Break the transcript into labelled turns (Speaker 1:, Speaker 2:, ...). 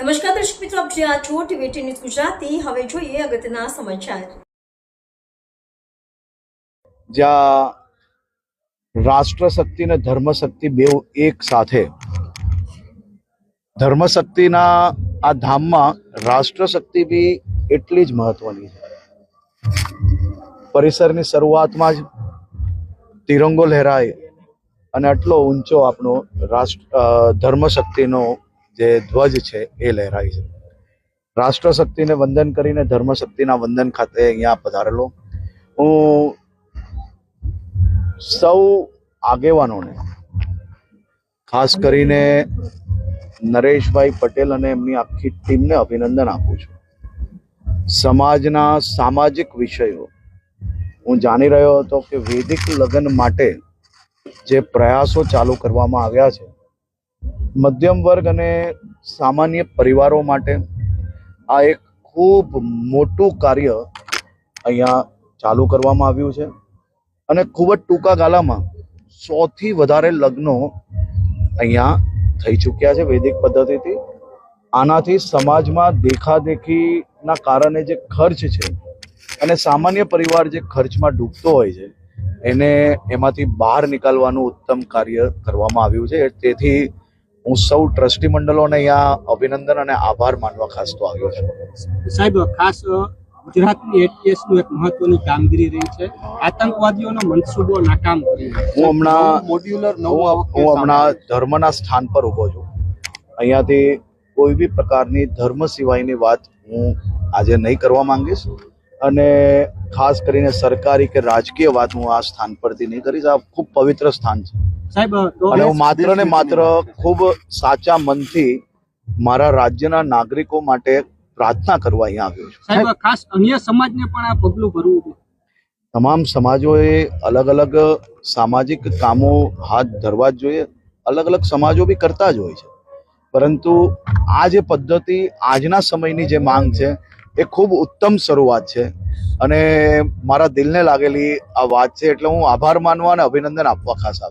Speaker 1: નમસ્કાર દર્શક મિત્રો, આપ જ્યાં છો ટીવી ન્યૂઝ ગુજરાતી. હવે જોઈએ અગત્યના સમાચાર.
Speaker 2: જ્યાં રાષ્ટ્રશક્તિ અને ધર્મશક્તિ બે એક સાથે. ધર્મશક્તિના આ ધામમાં રાષ્ટ્રશક્તિ બી એટલી જ મહત્વની છે. પરિસરની શરૂઆતમાં જ તિરંગો લહેરાય અને આટલો ઊંચો આપણો રાષ્ટ્ર ધર્મ ધર્મશક્તિનો જે ધ્વજ છે એ લહેરાય છે. રાષ્ટ્રશક્તિને વંદન કરીને ધર્મશક્તિના વંદન ખાતે અહીંયા પધારેલો. હું સૌ આગેવાનોને, ખાસ કરીને નરેશભાઈ પટેલ અને એમની આખી ટીમને અભિનંદન આપું છું. સમાજના સામાજિક વિષયો, હું જાણી રહ્યો હતો કે વૈદિક લગ્ન માટે જે પ્રયાસો ચાલુ કરવામાં આવ્યા છે મધ્યમ વર્ગ અને સામાન્ય પરિવારો માટે આ એક ખૂબ મોટું કાર્ય અહીંયા ચાલુ કરવામાં આવ્યું છે. અને ખૂબ જ ટૂંકા ગાળામાં સોથી વધારે લગ્નો અહીંયા થઈ ચૂક્યા છે વૈદિક પદ્ધતિથી. આનાથી સમાજમાં દેખાદેખીના કારણે જે ખર્ચ છે અને સામાન્ય પરિવાર જે ખર્ચમાં ડૂબતો હોય છે, એને એમાંથી બહાર નીકાળવાનું ઉત્તમ કાર્ય કરવામાં આવ્યું છે. તેથી હું સૌ ટ્રસ્ટી મંડળોને અહીંયા અભિનંદન અને આભાર માનવા ખાસ તો આવ્યો છું.
Speaker 3: સાહેબ ખાસ ગુજરાતની એટીએસનું એક મહત્વની કામગીરી રહી છે. આતંકવાદીઓનો મનસૂબો નાકામ કરી
Speaker 2: હું હમણાં
Speaker 3: મોડ્યુલર
Speaker 2: હું હમણાં ધર્મના સ્થાન પર ઊભો છું. અહીંયાથી કોઈ બી પ્રકારની ધર્મ સિવાયની વાત હું આજે નહીં કરવા માંગીશ. અને ખાસ કરીને સરકારી કે રાજકીય વાત હું આ સ્થાન પરથી નહીં કરીશ. આ ખૂબ પવિત્ર સ્થાન છે.
Speaker 3: સાહેબ
Speaker 2: અને હું માત્ર ને માત્ર ખૂબ સાચા મનથી મારા રાજ્યના નાગરિકો માટે પ્રાર્થના કરવા અહીંયા આવ્યો છું.
Speaker 3: સાહેબ ખાસ અન્ય સમાજને પણ આ પગલું ભરવું
Speaker 2: તમામ સમાજોએ અલગ અલગ સામાજિક કામો હાથ ધરવા જ જોઈએ. અલગ અલગ સમાજો બી કરતા જ હોય છે. પરંતુ આ જે પદ્ધતિ આજના સમયની જે માંગ છે એ ખૂબ ઉત્તમ શરૂઆત છે. અને મારા દિલને લાગેલી આ વાત છે એટલે હું આભાર માનવા અને અભિનંદન આપવા ખાસ આવ્યો